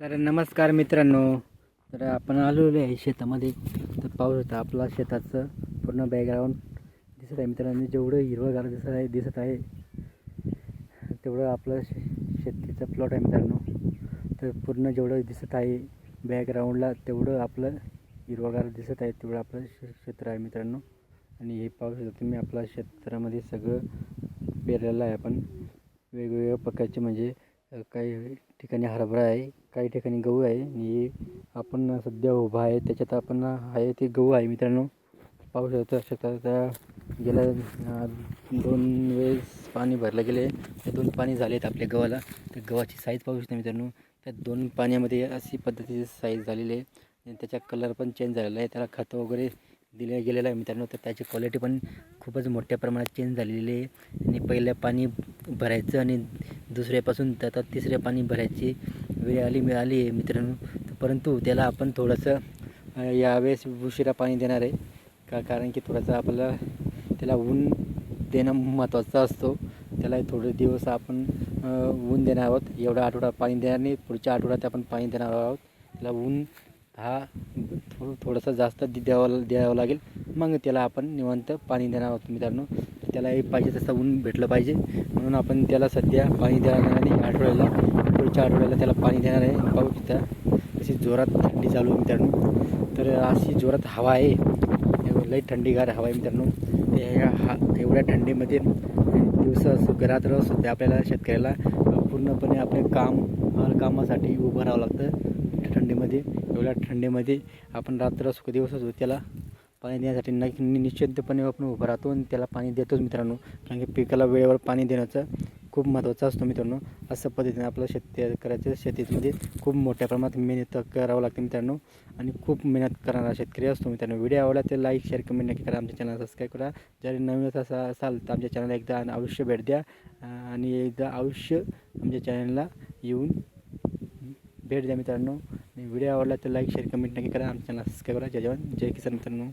तर नमस्कार मित्रांनो तर आपण आलेलो आहे शेतामध्ये. तर पाऊस होता आपला शेताचं पूर्ण बॅकग्राऊंड दिसत आहे मित्रांनो. जेवढं हिरवंगार दिसत आहे दिसत आहे तेवढं आपलं शे शेतीचं प्लॉट आहे मित्रांनो. तर पूर्ण जेवढं दिसत आहे बॅकग्राऊंडला तेवढं आपलं हिरवगार दिसत आहे तेवढं आपलं क्षेत्र आहे मित्रांनो. आणि हे पाऊस होता तुम्ही आपल्या क्षेत्रामध्ये सगळं पेरलेलं आहे आपण. वेगवेगळ्या प्रकारचे म्हणजे काही ठिकाणी हरभरा आहे काही ठिकाणी गहू आहे. आणि आपण सध्या उभा आहे त्याच्यात आपण आहे ते गहू आहे मित्रांनो. पाहू शकता शकता त्या गेल्या दोन वेळेस पाणी भरलं गेले. ते दोन पाणी झाले आहेत आपल्या गव्हाला. त्या गव्हाची साईज पाहू शकता मित्रांनो. त्या दोन पाण्यामध्ये अशी पद्धतीची साईज झालेली आहे. आणि त्याचा कलर पण चेंज झालेला आहे. त्याला खतं वगैरे दिल्या गेलेला आहे मित्रांनो तर त्याची क्वालिटी पण खूपच मोठ्या प्रमाणात चेंज झालेली आहे. आणि पहिलं पाणी भरायचं आणि दुसऱ्यापासून तर आता तिसऱ्या पाणी भरायची वेळ आली मिळाली आहे मित्रांनो. परंतु त्याला आपण थोडंसं यावेळेस उशिरा पाणी देणार आहे. का कारण की थोडंसं आपल्याला त्याला ऊन देणं महत्त्वाचं असतो. त्याला थोडे दिवस आपण ऊन देणार आहोत. एवढा आठवडा पाणी देणार नाही. पुढच्या आठवड्यात आपण पाणी देणार आहोत. त्याला ऊन हा थो थोडंसं जास्त दि- द्यावं द्यावं लागेल. मग त्याला आपण निवांत पाणी देणार आहोत मित्रांनो. त्यालाही पाहिजे तसं ऊन भेटलं पाहिजे. म्हणून आपण त्याला सध्या पाणी देणार नाही. आठवड्याला पुढच्या आठवड्याला त्याला पाणी देणार आहे. पाहू शकता अशी जोरात थंडी चालू आहे मित्रांनो. तर अशी जोरात हवा आहे. लई थंडीगार हवा आहे मित्रांनो. ते ह्या हा एवढ्या थंडीमध्ये दिवस असो घरात ते आपल्याला शेतकऱ्याला. पूर्णपणे आपले काम हर कामासाठी उभं राहावं लागतं. थंडीमध्ये एवढ्या थंडीमध्ये आपण रात्र सुख दिवस असतो त्याला पाणी देण्यासाठी न निश्चितपणे आपण उभं राहतो आणि त्याला पाणी देतोच मित्रांनो. कारण की पिकाला वेळेवर पाणी देण्याचं खूप महत्त्वाचं असतो मित्रांनो. असं पद्धतीने आपलं करायचं शेतीमध्ये खूप मोठ्या प्रमाणात मेहनत करावं लागते मित्रांनो. आणि खूप मेहनत करणारा शेतकरी असतो मित्रांनो. व्हिडिओ आवडला तर लाईक शेअर कमेंट नक्की करा. आमच्या चॅनल सबस्क्राईब करा. जरी नवीन असा असाल तर आमच्या चॅनलला एकदा आयुष्य भेट द्या. आणि एकदा आयुष्य आमच्या चॅनलला येऊन भेट द्या मित्रांनो. आणि व्हिडिओ आवडला तर लाईक शेअर कमेंट नक्की करा. आमच्या चॅनल सबस्क्राईब करा. जय जवान. जय किसान मित्रांनो.